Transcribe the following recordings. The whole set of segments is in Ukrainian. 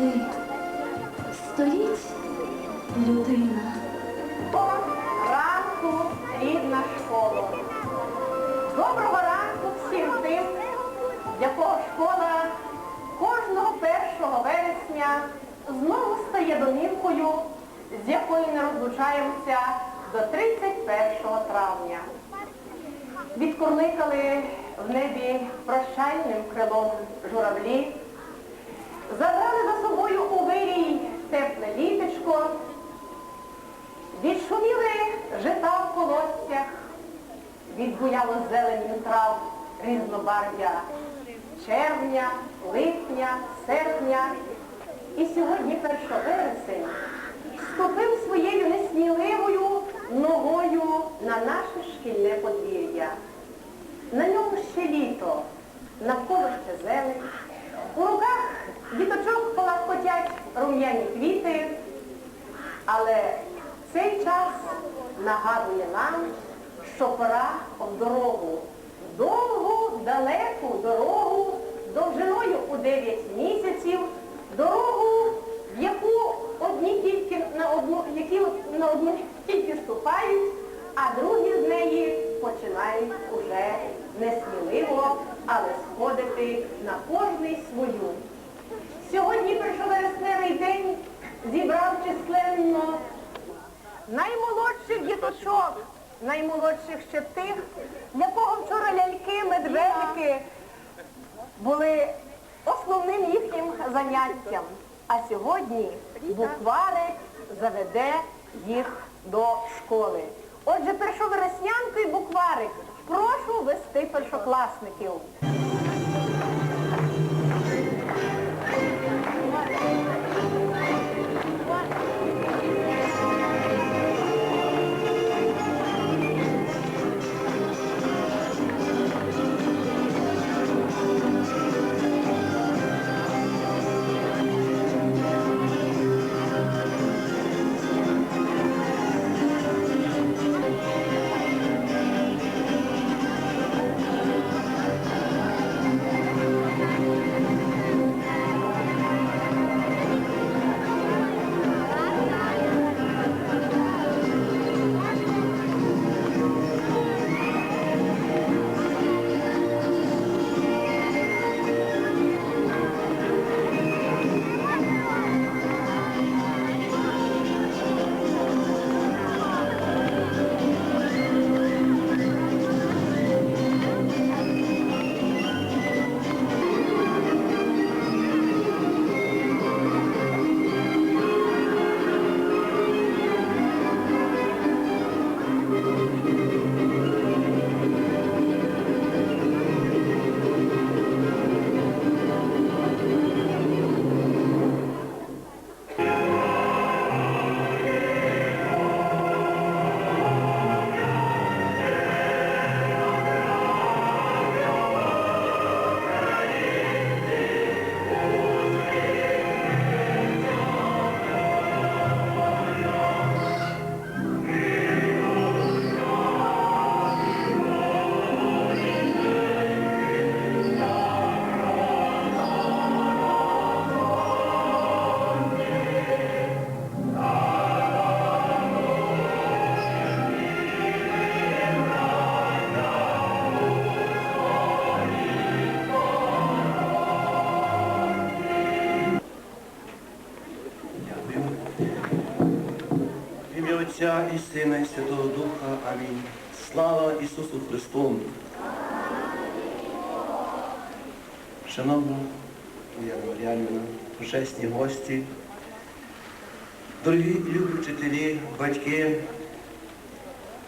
ти. Стоїть людина. О, ранку, рідна школа. Доброго ранку всім тим, для кого школа кожного 1 вересня знову стає домівкою, з якою не розлучаємося до 31 травня. Відкурликали в небі прощальним крилом журавлі, відгуляло зеленню трав різнобарв'я червня, липня, серпня. І сьогодні 1 вересень ступив своєю несміливою ногою на наше шкільне подвір'я. На ньому ще літо, навколо ще зелень. У руках діточок полахкотять рум'яні квіти. Але цей час нагадує нам, що пора в дорогу. Довгу, далеку дорогу, довжиною у 9 місяців, дорогу, в яку одні тільки на одну, які на одну тільки ступають, а другі з неї починають уже несміливо, але сходити на кожний свою. Сьогодні першовересневий день зібрав численно наймолодших діточок, наймолодших ще тих, для кого вчора ляльки, медведики були основним їхнім заняттям. А сьогодні букварик заведе їх до школи. Отже, першовереснянка і букварик прошу вести першокласників. Отця і Сина, і Святого Духа. Амінь. Слава Ісусу Христу. Шановна Яна Мар'янівна, почесні гості, дорогі любі вчителі, батьки,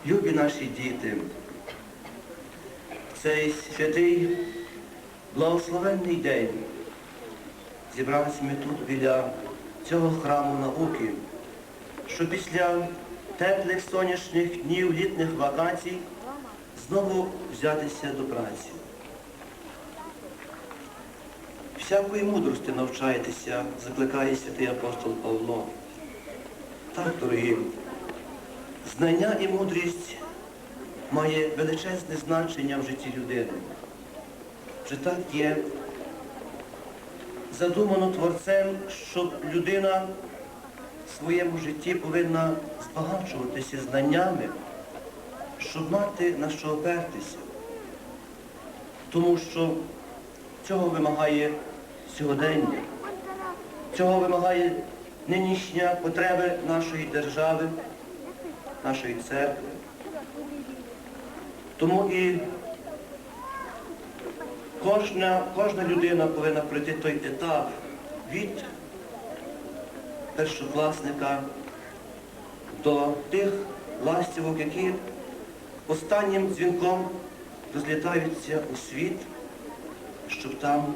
любі наші діти. Цей святий благословенний день зібралися ми тут біля цього храму науки, що після теплих сонячних днів літніх вакацій знову взятися до праці. Всякої мудрості навчайтеся, закликає святий апостол Павло. Так, дорогі, Знання і мудрість має величезне значення в житті людини. Чи так є задумано творцем, щоб людина в своєму житті повинна збагачуватися знаннями, щоб мати на що опертися. Тому що цього вимагає сьогодення, цього вимагає нинішня потреби нашої держави, нашої церкви. Тому і кожна, кожна людина повинна пройти той етап від першокласника до тих ластівок, які останнім дзвінком розлітаються у світ, щоб там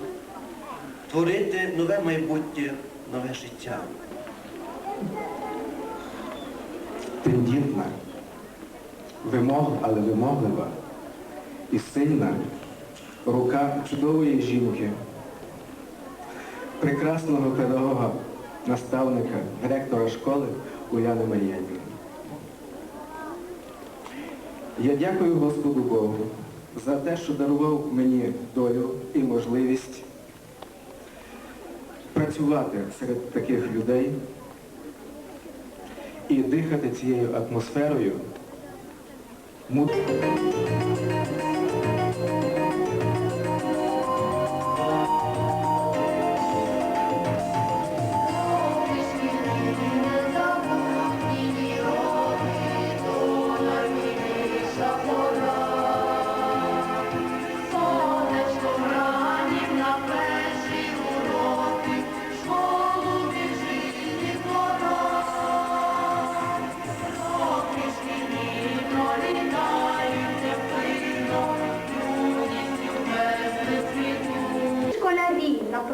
творити нове майбутнє, нове життя. тендітна, вимог, але вимоглива і сильна рука чудової жінки, прекрасного педагога, наставника, директора школи Уляни Мар'янівни. Я дякую Господу Богу за те, що дарував мені долю і можливість працювати серед таких людей і дихати цією атмосферою.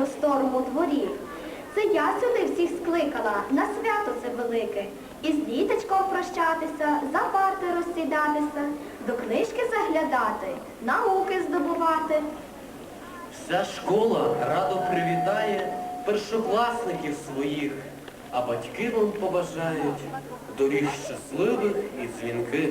Просторому дворі. Це я сюди всіх скликала, на свято це велике. Із діточком прощатися, за парти розсідатися, до книжки заглядати, науки здобувати. Вся школа радо привітає першокласників своїх, а батьки вам побажають доріг щасливих і дзвінких.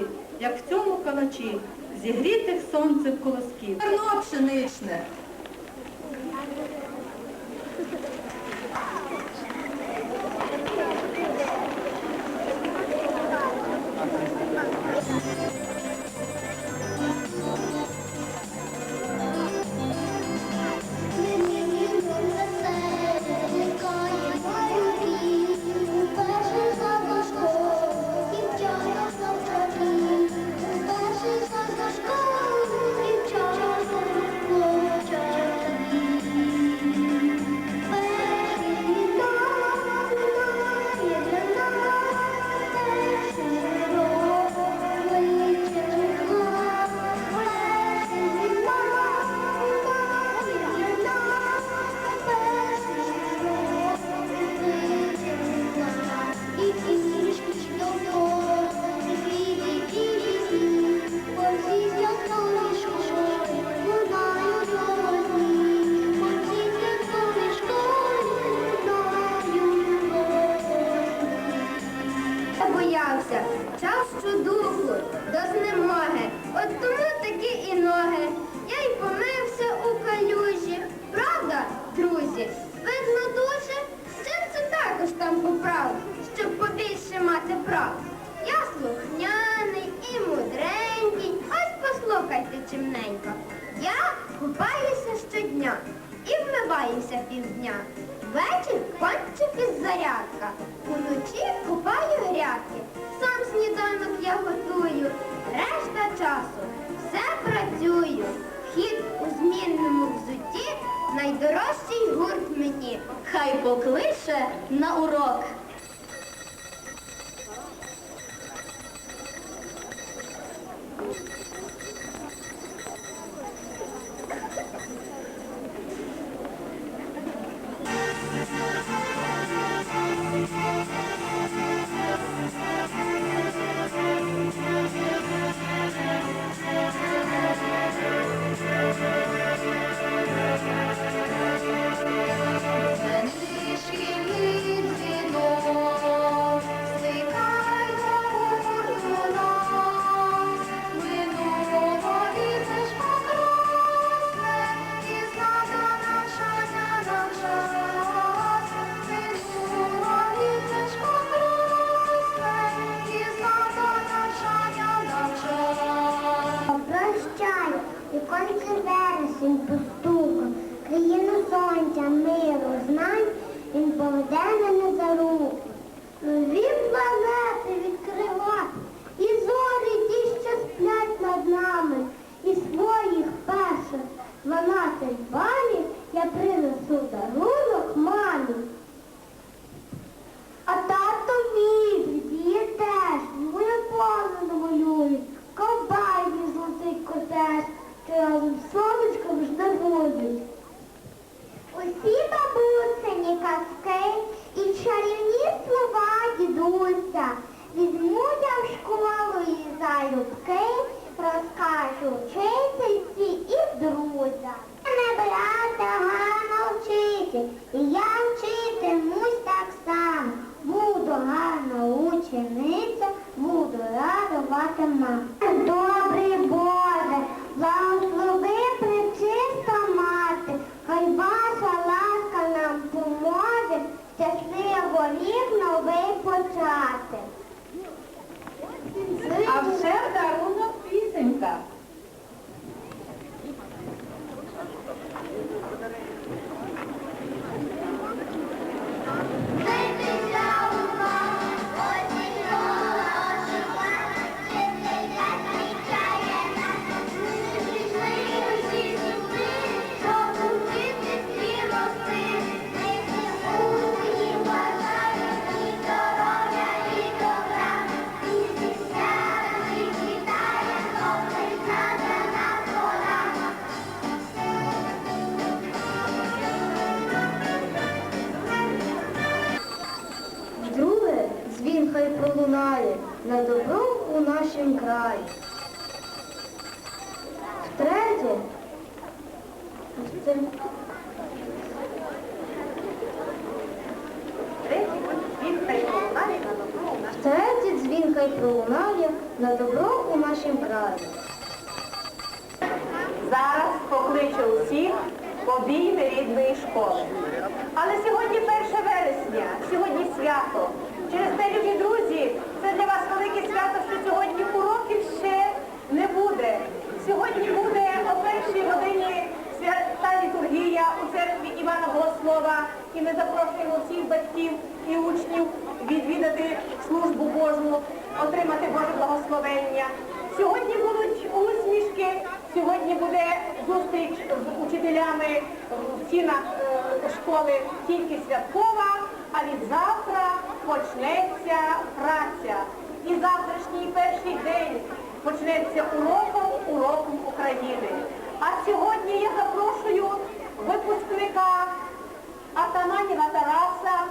Й як в цьому калачі, зігрітих сонцем колосків. Зерно пшеничне. Найдорожчий гурт мені. Хай покличе на урок. then пролунає на добро у нашім краї. Третє, це Він хай пролунає на добро у нашім краї. Зараз покличу усіх в обійми рідної школи. Але сьогодні 1 вересня, сьогодні свято. Через те, любі друзі, це для вас велике свято, що сьогодні уроків ще не буде. Сьогодні буде о першій годині свята літургія у церкві Івана Богослова. І ми запрошуємо всіх батьків і учнів відвідати службу Божу, отримати Боже благословення. Сьогодні будуть усмішки, сьогодні буде зустріч з учителями в стінах е, школи тільки святкова, а від завтра почнеться праця. І завтрашній перший день почнеться уроком, уроком України. А сьогодні я запрошую випускника Атаманіна Тараса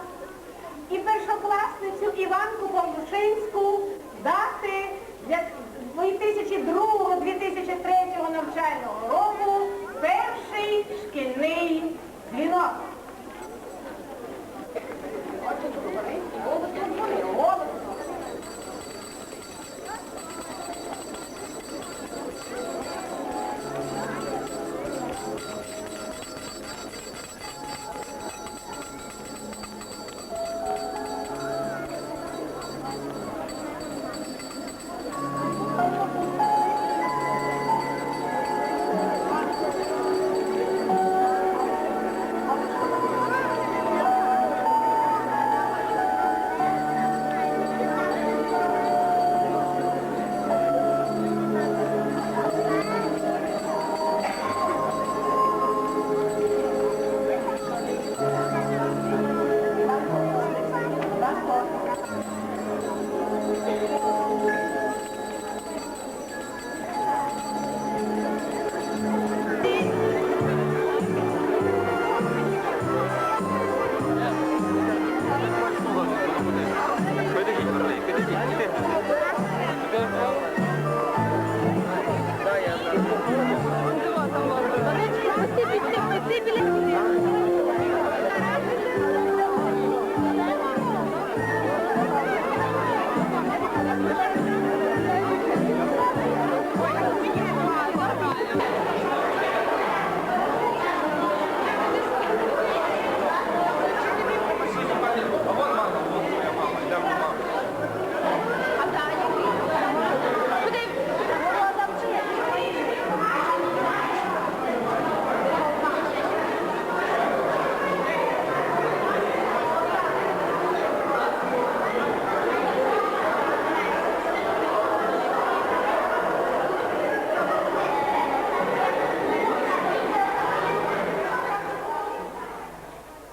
і першокласницю Іванку Павлушинську дати для 2002-2003 навчального року перший шкільний дзвінок. Отже,